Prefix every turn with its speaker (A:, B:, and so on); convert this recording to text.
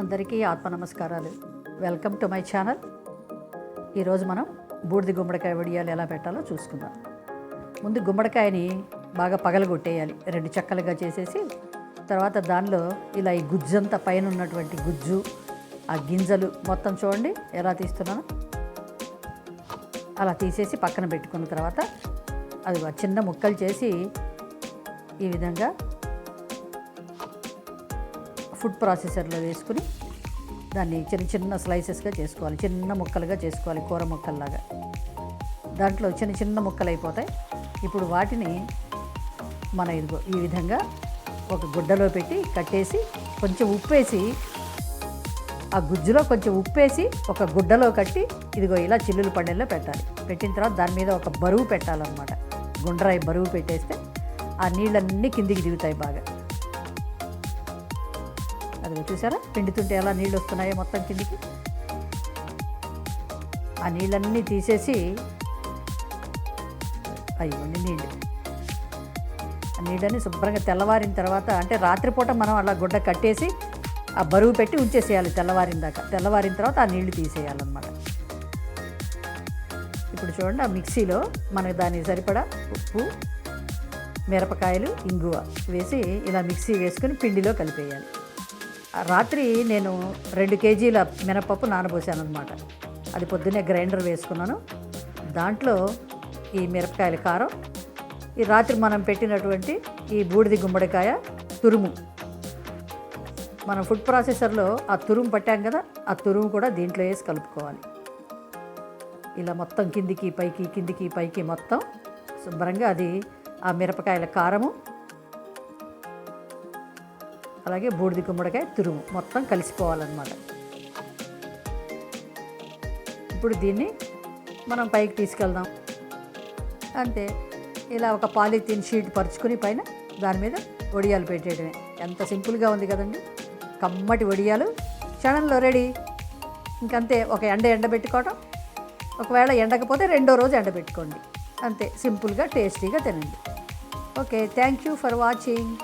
A: అందరికీ ఆత్మ నమస్కారాలు వెల్కమ్ టు మై ఛానల్. ఈరోజు మనం బూడిద గుమ్మడికాయ వడియాలు ఎలా పెట్టాలో చూసుకుందాం. ముందు గుమ్మడికాయని బాగా పగలగొట్టేయాలి. రెండు చెక్కలుగా చేసేసి తర్వాత దానిలో ఇలా ఈ గుజ్జంతా పైన ఉన్నటువంటి గుజ్జు ఆ గింజలు మొత్తం చూడండి ఎలా తీస్తున్నాను. అలా తీసేసి పక్కన పెట్టుకున్న తర్వాత అది చిన్న ముక్కలు చేసి ఈ విధంగా ఫుడ్ ప్రాసెసర్లో వేసుకుని దాన్ని చిన్న చిన్న స్లైసెస్గా చేసుకోవాలి. చిన్న ముక్కలుగా చేసుకోవాలి కూర ముక్కల్లాగా. దాంట్లో చిన్న చిన్న ముక్కలు అయిపోతాయి ఇప్పుడు వాటిని మన ఇదిగో ఈ విధంగా ఒక గుడ్డలో పెట్టి కట్టేసి కొంచెం ఉప్పేసి ఆ గుజ్జులో కొంచెం ఉప్పేసి ఒక గుడ్డలో కట్టి ఇదిగో ఇలా చిల్లులు పండెల్లో పెట్టాలి. పెట్టిన తర్వాత దాని మీద ఒక బరువు పెట్టాలన్నమాట. గుండ్రాయి బరువు పెట్టేస్తే ఆ నీళ్ళన్నీ కిందికి దిగుతాయి బాగా. అది చూసారా? పిండుతుంటే ఎలా నీళ్ళు వస్తున్నాయో మొత్తం కిందికి. ఆ నీళ్ళన్నీ తీసేసి అయ్యండి నీళ్ళు. ఆ నీళ్ళని శుభ్రంగా తెల్లవారిన తర్వాత అంటే రాత్రిపూట మనం అలా గుడ్డ కట్టేసి ఆ బరువు పెట్టి ఉంచేసేయాలి తెల్లవారిన దాకా. తెల్లవారిన తర్వాత ఆ నీళ్ళు తీసేయాలన్నమాట. ఇప్పుడు చూడండి ఆ మిక్సీలో మనకు దానికి సరిపడా ఉప్పు మిరపకాయలు ఇంగువ వేసి ఇలా మిక్సీ వేసుకుని పిండిలో కలిపేయాలి. రాత్రి నేను రెండు కేజీల మినపప్పు నానబోసాను అనమాట అది పొద్దున్నే గ్రైండర్ వేసుకున్నాను. దాంట్లో ఈ మిరపకాయల కారం ఈ రాత్రి మనం పెట్టినటువంటి ఈ బూడిది గుమ్మడికాయ తురుము. మనం ఫుడ్ ప్రాసెసర్లో ఆ తురుము పట్టాం కదా ఆ తురుము కూడా దీంట్లో వేసి కలుపుకోవాలి. ఇలా మొత్తం కిందికి పైకి కిందికి పైకి మొత్తం శుభ్రంగా అది ఆ మిరపకాయల కారము అలాగే బూడిద గుమ్మడికాయ తురుము. మొత్తం కలిసిపోవాలన్నమాట. ఇప్పుడు దీన్ని మనం పైకి తీసుకెళ్దాం. అంతే. ఇలా ఒక పాలిథిన్ షీట్ పరుచుకుని పైన దాని మీద వడియాలు పెట్టేయడమే. ఎంత సింపుల్గా ఉంది కదండి. కమ్మటి వడియాలు. క్షణంలో రెడీ. ఇంకంతే. ఒక ఎండ ఎండబెట్టుకోవటం. ఒకవేళ ఎండకపోతే రెండో రోజు ఎండబెట్టుకోండి. అంతే. సింపుల్గా టేస్టీగా తినండి. Okay. Thank you for watching.